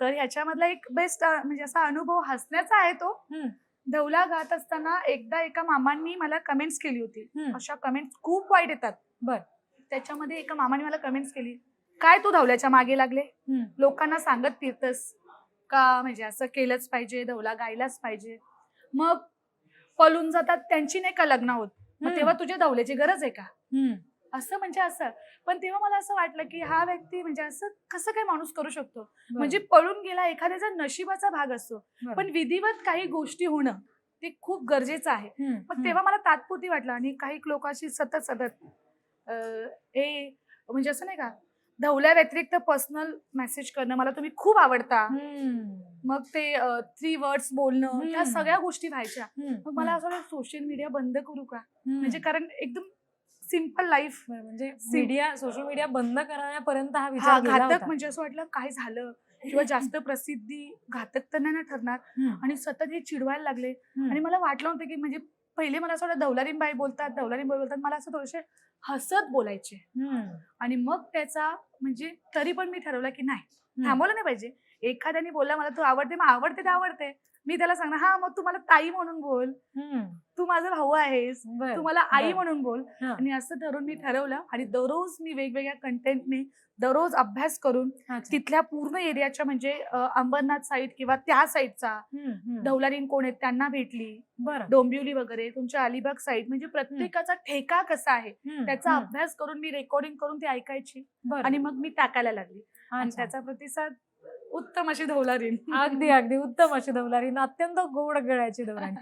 तर ह्याच्यामधला एक बेस्ट म्हणजे असा अनुभव हसण्याचा आहे तो. धवला गात असताना एकदा एका मामांनी मला कमेंट्स केली होती. अशा कमेंट्स खूप वाईट येतात बर. त्याच्यामध्ये एका मामाने मला कमेंट्स केली काय तू धवल्याच्या मागे लागले. लोकांना सांगत फिरतस का म्हणजे असं केलंच पाहिजे धवला गायलाच पाहिजे मग पळून जातात त्यांची नाही का लग्न होत. तेव्हा तुझ्या धवल्याची गरज आहे का. असं म्हणजे असं पण तेव्हा मला असं वाटलं की हा व्यक्ती म्हणजे असं कसं काय माणूस करू शकतो म्हणजे पळून गेला एखाद्याचा नशिबाचा भाग असतो. पण विधिवत काही गोष्टी होणं ते खूप गरजेचं आहे. मग तेव्हा मला तात्पुरती वाटलं आणि काही लोकांशी सतत सतत हे म्हणजे असं नाही का धवल्या व्यतिरिक्त पर्सनल मेसेज करणं मला तुम्ही खूप आवडता. मग ते थ्री वर्ड्स बोलणं हम्म. सगळ्या गोष्टी व्हायच्या. मग मला असं सोशल मीडिया बंद करू का. म्हणजे कारण एकदम सिंपल लाईफ म्हणजे मीडिया सोशल मीडिया बंद करण्यापर्यंत हा हा विचार घातक. म्हणजे असं वाटलं काय झालं किंवा जास्त प्रसिद्धी घातक तर नाही ना ठरणार. आणि सतत हे चिडवायला लागले. आणि मला वाटलं होतं की म्हणजे पहिले मला असं वाटलं बाई बोलतात दौलारीन बाई बोलतात मला असं थोडेसे हसत बोलायचे. आणि मग त्याचा म्हणजे तरी पण मी ठरवलं की नाही. थांबवलं नाही पाहिजे एखाद्याने बोलला मला तू आवडते मग आवडते ते आवडते मी त्याला सांगणार हा मग तू मला ताई म्हणून बोल. तू माझा भाऊ आहेस. तू मला आई. म्हणून बोल. आणि असं ठरवून मी ठरवलं आणि दररोज मी वेगवेगळ्या कंटेंटने दररोज अभ्यास करून. तिथल्या पूर्ण एरियाच्या म्हणजे अंबरनाथ साईड किंवा त्या साईडचा. धवलारीन कोण आहेत त्यांना भेटली. डोंबिवली वगैरे तुमच्या अलिबाग साईड म्हणजे प्रत्येकाचा ठेका कसा आहे. त्याचा. अभ्यास करून मी रेकॉर्डिंग करून ती ऐकायची. आणि मग मी टाकायला लागली आणि. त्याचा प्रतिसाद उत्तम अशी धवलारीन अगदी अगदी उत्तम अशी दौलारी अत्यंत गोड गळ्याची दौलारी